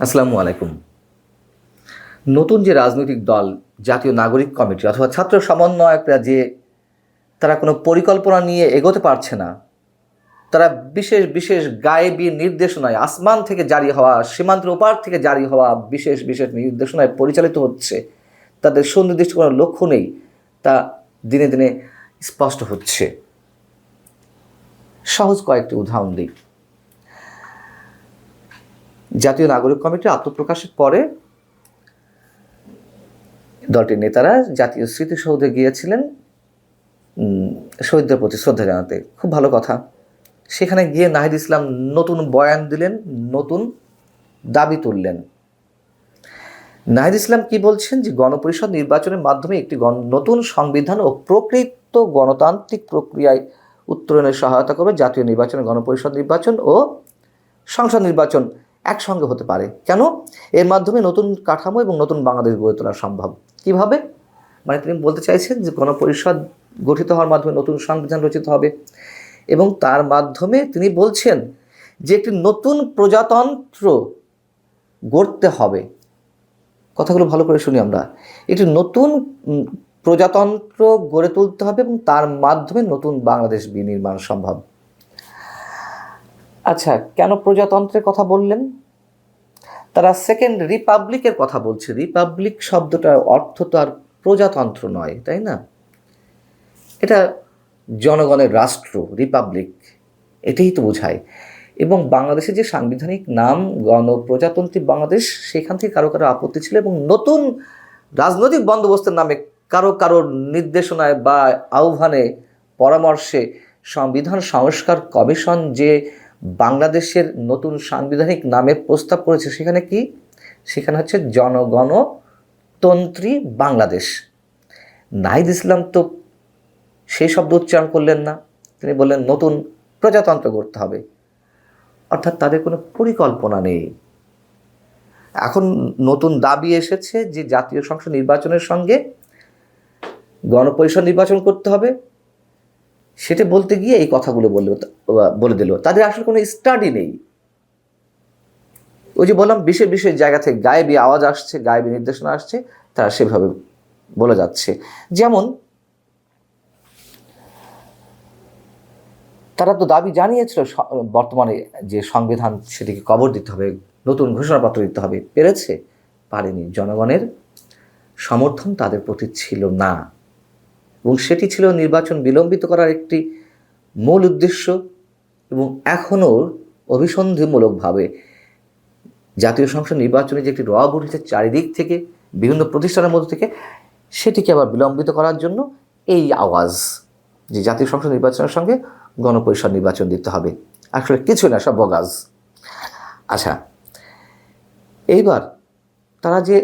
আসসালামু আলাইকুম। নতুন যে রাজনৈতিক দল, জাতীয় নাগরিক কমিটি অথবা ছাত্র সমন্বয়করা যে তারা কোনো পরিকল্পনা নিয়ে এগোতে পারছে না, তারা বিশেষ বিশেষ গায়েবী নির্দেশনায়, আসমান থেকে জারি হওয়া, সীমান্তের ওপার থেকে জারি হওয়া বিশেষ বিশেষ নির্দেশনায় পরিচালিত হচ্ছে, তাদের সুনির্দিষ্ট কোনো লক্ষ্য নেই, তা দিনে দিনে স্পষ্ট হচ্ছে। সহজ কয়েকটি উদাহরণ দিই। জাতীয় নাগরিক কমিটির আত্মপ্রকাশের পরে দলটির নেতারা জাতীয় স্মৃতিসৌধে গিয়েছিলেন। শহীদদের প্রতি শ্রদ্ধা জানাতে। খুব ভালো কথা। সেখানে গিয়ে নাহিদ ইসলাম নতুন বয়ান দিলেন, নতুন দাবি তুললেন। নাহিদ ইসলাম কি বলছেন? যে গণপরিষদ নির্বাচনের মাধ্যমে একটি নতুন সংবিধান ও প্রকৃত গণতান্ত্রিক প্রক্রিয়ায় উত্তরণের সহায়তা করবে জাতীয় নির্বাচনে, গণপরিষদ নির্বাচন ও সংসদ নির্বাচন। একসঙ্গে হতে পারে। কেন? এর মাধ্যমে নতুন কাঠামো এবং নতুন বাংলাদেশ গড়ে তোলা সম্ভব। কীভাবে? মানে তিনি বলতে চাইছেন যে গণপরিষদ গঠিত হওয়ার মাধ্যমে নতুন সংবিধান রচিত হবে এবং তার মাধ্যমে তিনি বলছেন যে একটি নতুন প্রজাতন্ত্র গড়তে হবে। কথাগুলো ভালো করে শুনি আমরা। একটি নতুন প্রজাতন্ত্র গড়ে তুলতে হবে এবং তার মাধ্যমে নতুন বাংলাদেশ বিনির্মাণ সম্ভব। আচ্ছা কেন প্রজাতন্ত্রের কথা বললেন? তারা সেকেন্ড রিপাবলিকের কথা বলছে। রিপাবলিক শব্দটার অর্থ তো আর প্রজাতন্ত্র নয়, তাই না? এটা জনগণের রাষ্ট্র রিপাবলিক এটাই তো বোঝায়। এবং বাংলাদেশের যে সাংবিধানিক নাম গণপ্রজাতন্ত্রী বাংলাদেশ, সেখান থেকে কারও কারও আপত্তি ছিল এবং নতুন রাজনৈতিক বন্দোবস্তের নামে কারও কারও নির্দেশনায় বা আহ্বানে পরামর্শে সংবিধান সংস্কার কমিশন যে বাংলাদেশের নতুন সাংবিধানিক নামে প্রস্তাব করেছে। সেখানে কি? সেখানে হচ্ছে জনগণতন্ত্রী বাংলাদেশ। নাহিদ ইসলাম তো সেই শব্দ উচ্চারণ করলেন না। তিনি বললেন, নতুন প্রজাতন্ত্র করতে হবে। অর্থাৎ তাদের কোনো পরিকল্পনা নেই। এখন নতুন দাবি এসেছে যে জাতীয় সংসদ নির্বাচনের সঙ্গে গণপরিষদ নির্বাচন করতে হবে। সেটা বলতে গিয়ে এই কথাগুলো বলল বলে দিল। তাদের আসলে কোনো স্টাডি নেই। ওই যে বললাম, বিশেষ বিশেষ জায়গা থেকে গায়েবী আওয়াজ আসছে, গায়েবী নির্দেশনা আসছে, তারা সেভাবে বলে যাচ্ছে। যেমন, তারা তো দাবি জানিয়েছিল বর্তমানে যে সংবিধান সেটিকে কবর দিতে হবে, নতুন ঘোষণাপত্র দিতে হবে। পেরেছে? পারেনি। জনগণের সমর্থন তাদের প্রতি ছিল না। এবং সেটি ছিল নির্বাচন বিলম্বিত করার একটি মূল উদ্দেশ্য এবং এখনও অভিসন্ধিমূলকভাবে জাতীয় সংসদ নির্বাচনে যে একটি রব উঠেছে চারিদিক থেকে, বিভিন্ন প্রতিষ্ঠানের মধ্যে থেকে, সেটিকে আবার বিলম্বিত করার জন্য এই আওয়াজ যে জাতীয় সংসদ নির্বাচনের সঙ্গে গণপরিষদ নির্বাচন দিতে হবে। আসলে কিছু না, সব বগাজ আচ্ছা এইবার তারা যে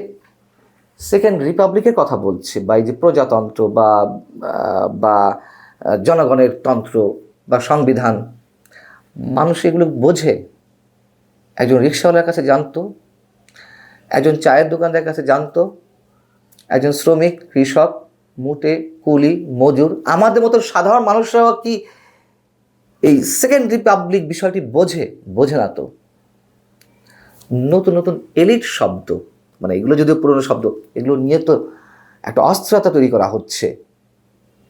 সেকেন্ড রিপাবলিকের কথা বলছে বা এই যে প্রজাতন্ত্র বা বা জনগণের তন্ত্র বা সংবিধান, মানুষ এগুলো বোঝে। একজন রিক্সাওয়ালার কাছে জানতো, একজন চায়ের দোকানদারের কাছে জানতো, একজন শ্রমিক, কৃষক, মুটে, কুলি, মজুর, আমাদের মতো সাধারণ মানুষরাও কি এই সেকেন্ড রিপাবলিক বিষয়টি বোঝে? বোঝে না তো। নতুন নতুন এলিট শব্দ। মানে এগুলো যদিও পুরনো শব্দ, এগুলো নিয়ে তো একটা অস্থিরতা তৈরি করা হচ্ছে।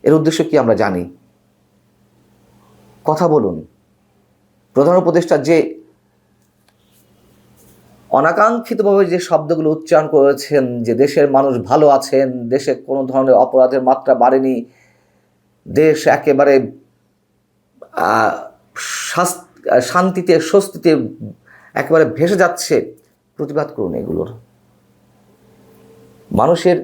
এর উদ্দেশ্য কি আমরা জানি? কথা বলুন। প্রধান উপদেষ্টা যে অনাকাঙ্ক্ষিতভাবে যে শব্দগুলো উচ্চারণ করেছেন, যে দেশের মানুষ ভালো আছেন, দেশে কোনো ধরনের অপরাধের মাত্রা বাড়েনি, দেশ একেবারে শান্তিতে, স্বস্তিতে একেবারে ভেসে যাচ্ছে, প্রতিবাদ করুন এগুলোর। মানুষের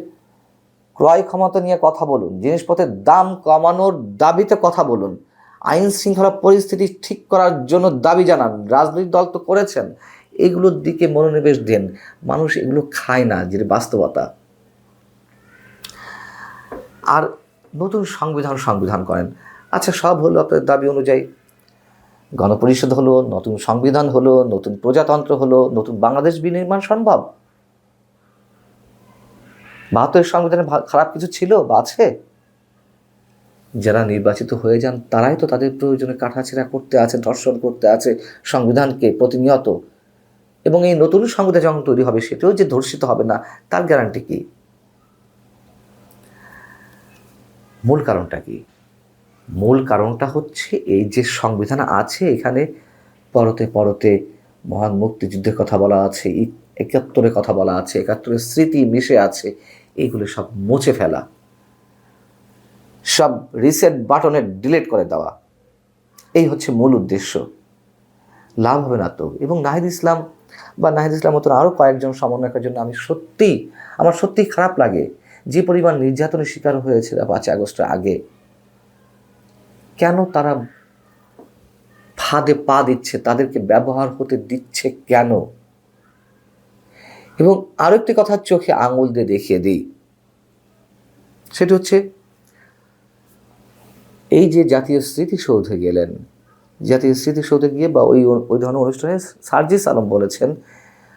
ক্রয় ক্ষমতা নিয়ে কথা বলুন, জিনিসপত্রের দাম কমানোর দাবিতে কথা বলুন, আইন শৃঙ্খলা পরিস্থিতি ঠিক করার জন্য দাবি জানান, রাজনৈতিক দল তো করেছেন, এগুলোর দিকে মনোনিবেশ দেন, মানুষ এগুলো খায় না যে বাস্তবতা। আর নতুন সংবিধান সংবিধান করেন। আচ্ছা সব হলো আপনাদের দাবি অনুযায়ী। গণপরিষদ হলো, নতুন সংবিধান হলো, নতুন প্রজাতন্ত্র হলো, নতুন বাংলাদেশ বিনির্মাণ সম্ভব? বাহাত্তরের সংবিধানে খারাপ কিছু ছিল বা আছে? যারা নির্বাচিত হয়ে যান, তারাই তো তাদের প্রয়োজনে কাটাছেড়া করতে আছে, ধর্ষণ করতে আছে সংবিধানকে প্রতিনিয়ত। এবং এই নতুন সংবিধান যখন তৈরি হবে, সেটাও যে ধর্ষিত হবে না, তার গ্যারান্টি কি? মূল কারণটা কি? মূল কারণটা হচ্ছে এই যে সংবিধান আছে, এখানে পরতে পরতে মহান মুক্তিযুদ্ধের কথা বলা আছে, একাত্তরের কথা বলা আছে, একাত্তরের স্মৃতি মিশে আছে এইগুলো সব মুছে ফেলা। সব রিসেট বাটনে ডিলিট করে দেওয়া। এই হচ্ছে মূল উদ্দেশ্য। লাভ হবে না তো। এবং নাহিদ ইসলাম বা নাহিদ ইসলাম মতন আরও কয়েকজন সমন্বয়কের জন্য আমি সত্যিই, আমার সত্যিই খারাপ লাগে যে পরিমাণ নির্যাতনের শিকার হয়েছিল পাঁচই আগস্টের আগে। কেন তারা ফাঁদে পা দিচ্ছে? তাদেরকে ব্যবহার হতে দিচ্ছে কেন? এবং আরও একটি কথা চোখে আঙুল দিয়ে দেখিয়ে দিই। সেটা হচ্ছে, এই যে জাতীয় স্মৃতিসৌধে গেলেন, জাতীয় স্মৃতিসৌধে গিয়ে বা ওই ওই ধরনের অনুষ্ঠানে সার্জিস আলম বলেছেন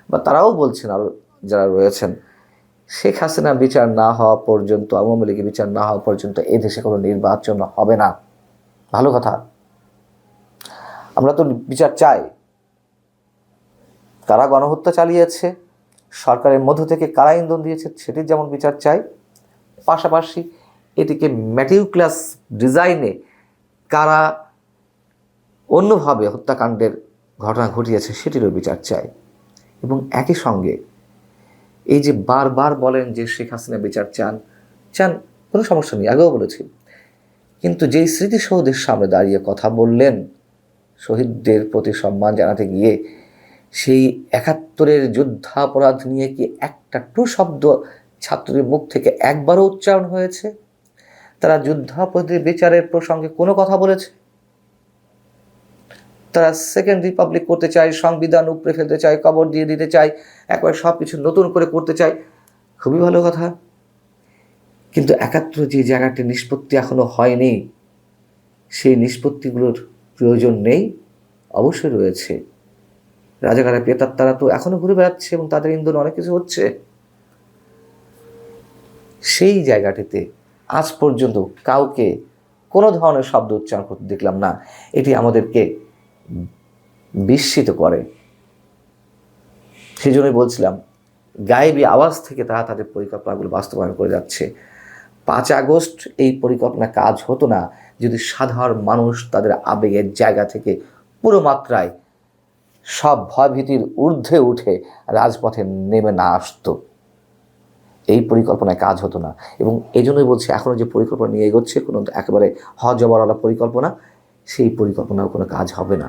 বা তারাও বলছেন আরও যারা রয়েছেন, শেখ হাসিনা বিচার না হওয়া পর্যন্ত, আওয়ামী লীগের বিচার না হওয়া পর্যন্ত এ দেশে কোনো নির্বাচন হবে না। ভালো কথা। আমরা তো বিচার চাই। কারা গণহত্যা চালিয়েছে? সরকারের মধ্য থেকে কারা ইন্ধন দিয়েছে সেটির যেমন বিচার চাই, পাশাপাশি এটিকে ম্যাটিউক্লাস ডিজাইনে কারা অন্যভাবে হত্যাকাণ্ডের ঘটনা ঘটিয়েছে সেটিরও বিচার চাই। এবং একই সঙ্গে এই যে বারবার বলেন যে শেখ হাসিনা বিচার চান চান কোনো সমস্যা নেই, আগেও বলেছি। কিন্তু যেই স্মৃতিসৌধের সামনে দাঁড়িয়ে কথা বললেন শহীদদের প্রতি সম্মান জানাতে গিয়ে সেই একাত্তরের যুদ্ধাপরাধ নিয়ে কি একটা টু শব্দ ছাত্রদের মুখ থেকে একবারও উচ্চারণ হয়েছে? তারা যুদ্ধাপরাধের বিচারের প্রসঙ্গে কোনো কথা বলেছে? তারা সেকেন্ড রিপাবলিক করতে চায়, সংবিধান উপড়ে ফেলতে চায়, কবর দিয়ে দিতে চায়, একবার সব কিছু নতুন করে করতে চায়। খুবই ভালো কথা। কিন্তু একাত্তর যে জায়গাটি নিষ্পত্তি এখনও হয়নি, সেই নিষ্পত্তিগুলোর প্রয়োজন নেই, অবশ্যই রয়েছে। রাজাকারা পেতার তারা তো এখনও ঘুরে বেড়াচ্ছে এবং তাদের ইন্ধন অনেক কিছু হচ্ছে। সেই জায়গাটিতে আজ পর্যন্ত কাউকে কোনো ধরনের শব্দ উচ্চারণ করতে দেখলাম না। এটি আমাদেরকে বিস্মিত করে। সেই জন্যই বলছিলাম, গায়েবী আওয়াজ থেকে তারা তাদের পরিকল্পনাগুলো বাস্তবায়ন করে যাচ্ছে। পাঁচ আগস্ট এই পরিকল্পনা কাজ হতো না যদি সাধারণ মানুষ তাদের আবেগের জায়গা থেকে পুরো মাত্রায় সব ভয়ভীতির ঊর্ধ্বে উঠে রাজপথে নেমে না আসতো। এই পরিকল্পনায় কাজ হতো না এবং এই জন্যই বলছি এখনও যে পরিকল্পনা নিয়ে এগোচ্ছে কোনো একেবারে হজবরালা পরিকল্পনা, সেই পরিকল্পনাও কোনো কাজ হবে না।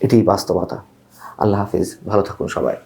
এটাই বাস্তবতা। আল্লাহ হাফিজ, ভালো থাকুন সবাই।